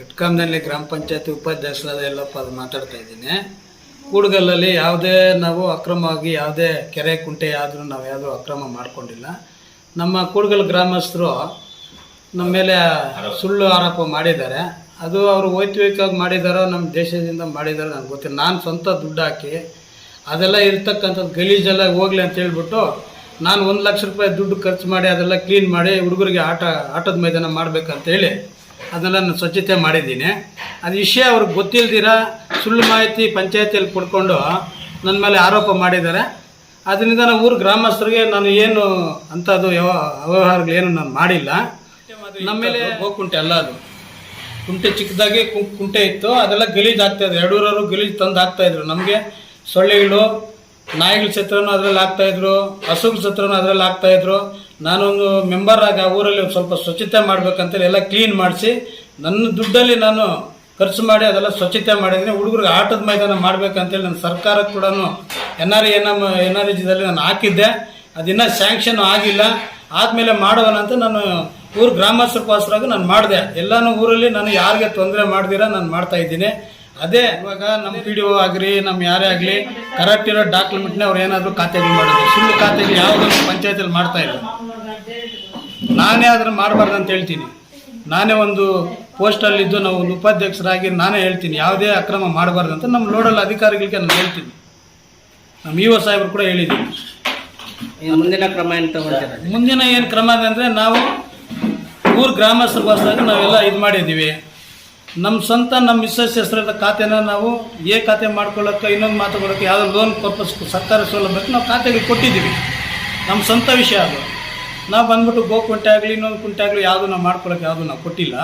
ಘಟ್ಕಾಮ್ನಲ್ಲಿ ಗ್ರಾಮ ಪಂಚಾಯತಿ ಉಪಾಧ್ಯಕ್ಷರಾದ ಎಲ್ಲಪ್ಪ ಅದು ಮಾತಾಡ್ತಾ ಇದ್ದೀನಿ. ಕೂಡಗಲ್ಲಲ್ಲಿ ಯಾವುದೇ ನಾವು ಅಕ್ರಮವಾಗಿ ಯಾವುದೇ ಕೆರೆ ಕುಂಟೆ ಆದರೂ ನಾವು ಯಾವುದೂ ಅಕ್ರಮ ಮಾಡಿಕೊಂಡಿಲ್ಲ. ನಮ್ಮ ಕೂಡಗಲ್ ಗ್ರಾಮಸ್ಥರು ನಮ್ಮ ಮೇಲೆ ಸುಳ್ಳು ಆರೋಪ ಮಾಡಿದ್ದಾರೆ. ಅದು ಅವರು ವೈಯಕ್ತಿಕವಾಗಿ ಮಾಡಿದಾರೋ, ನಮ್ಮ ದೇಶದಿಂದ ಮಾಡಿದಾರೋ ನನಗೆ ಗೊತ್ತಿಲ್ಲ. ನಾನು ಸ್ವಂತ ದುಡ್ಡು ಹಾಕಿ ಅದೆಲ್ಲ ಇರ್ತಕ್ಕಂಥದ್ದು ಗಲೀಜೆಲ್ಲ ಹೋಗ್ಲಿ ಅಂತ ಹೇಳ್ಬಿಟ್ಟು ನಾನು ಒಂದು ಲಕ್ಷ ರೂಪಾಯಿ ದುಡ್ಡು ಖರ್ಚು ಮಾಡಿ ಅದೆಲ್ಲ ಕ್ಲೀನ್ ಮಾಡಿ ಹುಡುಗರಿಗೆ ಆಟ, ಆಟದ ಮೈದಾನ ಮಾಡಬೇಕಂತೇಳಿ ಅದೆಲ್ಲ ನಾನು ಸ್ವಚ್ಛತೆ ಮಾಡಿದ್ದೀನಿ. ಅದು ವಿಷಯ ಅವ್ರಿಗೆ ಗೊತ್ತಿಲ್ದಿರ ಸುಳ್ಳು ಮಾಹಿತಿ ಪಂಚಾಯತಿಯಲ್ಲಿ ಕೊಡ್ಕೊಂಡು ನನ್ನ ಮೇಲೆ ಆರೋಪ ಮಾಡಿದ್ದಾರೆ. ಅದರಿಂದ ನಾವು ಊರು ಗ್ರಾಮಸ್ಥರಿಗೆ ನಾನು ಏನು ಅಂಥದ್ದು ಯಾವ ಅವ್ಯವಹಾರಗಳೇನು ನಾನು ಮಾಡಿಲ್ಲ. ನಮ್ಮ ಮೇಲೆ ಹೋಗ್ಕುಂಟೆ ಅಲ್ಲ ಅದು. ಕುಂಟೆ ಚಿಕ್ಕದಾಗಿ ಕು- ಕುಂಟೆ ಇತ್ತು ಅದೆಲ್ಲ ಗಲೀಜ್ ಆಗ್ತಾ ಇದ್ರು ಎರಡೂರವರು ಗಲೀಜ್ ತಂದು ಹಾಕ್ತಾಯಿದ್ರು ನಮಗೆ ಸೊಳ್ಳೆಗಳು ನಾಯಿಗಳ ಸತ್ರನೂ ಅದರಲ್ಲಿ ಹಾಕ್ತಾಯಿದ್ರು ಹಸುಗಳ ಸತ್ರನೂ ಅದರಲ್ಲಿ ಹಾಕ್ತಾ ಇದ್ರು. ನಾನೊಂದು ಮೆಂಬರ್ ಆಗಿ ಆ ಊರಲ್ಲಿ ಸ್ವಲ್ಪ ಸ್ವಚ್ಛತೆ ಮಾಡ್ಬೇಕಂತೇಳಿ ಎಲ್ಲ ಕ್ಲೀನ್ ಮಾಡಿಸಿ, ನನ್ನ ದುಡ್ಡಲ್ಲಿ ನಾನು ಖರ್ಚು ಮಾಡಿ ಅದೆಲ್ಲ ಸ್ವಚ್ಛತೆ ಮಾಡಿದ್ದೀನಿ. ಹುಡುಗರಿಗೆ ಆಟದ ಮೈದಾನ ಮಾಡ್ಬೇಕಂತೇಳಿ ನನ್ನ ಸರ್ಕಾರಕ್ಕೆ ಕೂಡ N R N M N R ಜಿದಲ್ಲಿ ನಾನು ಹಾಕಿದ್ದೆ. ಅದಿನ್ನ ಸ್ಯಾಂಕ್ಷನ್ ಆಗಿಲ್ಲ. ಆದಮೇಲೆ ಮಾಡೋಣ ಅಂತ ನಾನು ಊರು ಗ್ರಾಮಸ್ಥರಿಗೋಸ್ಕರಾಗಿ ನಾನು ಮಾಡಿದೆ. ಎಲ್ಲಾನು ಊರಲ್ಲಿ ನಾನು ಯಾರಿಗೆ ತೊಂದರೆ ಮಾಡ್ದಿರ ನಾನು ಮಾಡ್ತಾ ಇದ್ದೀನಿ. ಅದೇ ಇವಾಗ ನಮ್ಮ ಪಿ ಡಿ ಒ ಆಗಲಿ ನಮ್ಮ ಯಾರೇ ಆಗಲಿ ಕರೆಕ್ಟ್ ಇರೋ ಡಾಕ್ಯುಮೆಂಟ್ನ ಅವ್ರು ಏನಾದರೂ ಖಾತೆಗಳು ಮಾಡಿದ್ರು. ಸುಳ್ಳು ಖಾತೆಗಳು ಯಾವುದನ್ನು ಪಂಚಾಯತಲ್ಲಿ ಮಾಡ್ತಾ ಇಲ್ಲ. ನಾನೇ ಅದನ್ನು ಮಾಡಬಾರ್ದು ಅಂತ ಹೇಳ್ತೀನಿ. ನಾನೇ ಒಂದು ಪೋಸ್ಟಲ್ಲಿದ್ದು ನಾವು ಒಂದು ಉಪಾಧ್ಯಕ್ಷರಾಗಿ ನಾನೇ ಹೇಳ್ತೀನಿ. ಯಾವುದೇ ಅಕ್ರಮ ಮಾಡಬಾರ್ದು ಅಂತ ನಮ್ಮ ನೋಡಲ್ ಅಧಿಕಾರಿಗಳಿಗೆ ನಾನು ಹೇಳ್ತೀನಿ. ನಮ್ಮ ಇ ಒ ಸಾಹೇಬರು ಕೂಡ ಹೇಳಿದ್ದೀನಿ ಮುಂದಿನ ಕ್ರಮ ಏನು ತಗೊಂಡಿದ್ದಾರೆ? ಮುಂದಿನ ಏನು ಕ್ರಮ ಅಂದರೆ ನಾವು ಊರು ಗ್ರಾಮಸ್ಥರಿಗೋಸ್ಕರ ನಾವೆಲ್ಲ ಇದು ಮಾಡಿದ್ದೀವಿ. ನಮ್ಮ ಸ್ವಂತ ನಮ್ಮ ಮಿಸ್ಸಸ್ ಹೆಸರದ ಖಾತೆನ ನಾವು ಏ ಖಾತೆ ಮಾಡ್ಕೊಳ್ಳೋಕೆ, ಇನ್ನೊಂದು ಮಾತು ಮಾತುಕೊಳ್ಳೋಕೆ ಯಾವುದೋ ಲೋನ್ ಪರ್ಪಸ್ ಸರ್ಕಾರ ಸೌಲಭ್ಯಕ್ಕೆ ನಾವು ಖಾತೆಗೆ ಕೊಟ್ಟಿದ್ದೀವಿ. ನಮ್ಮ ಸ್ವಂತ ವಿಷಯ ಅದು. ನಾವು ಬಂದ್ಬಿಟ್ಟು ಗೋ ಕುಂಟೆ ಆಗಲಿ, ಇನ್ನೊಂದು ಕುಂಟೆ ಆಗಲಿ ಯಾವುದು ನಾವು ಮಾಡ್ಕೊಳ್ಳೋಕೆ ಯಾವುದು ನಾವು ಕೊಟ್ಟಿಲ್ಲ.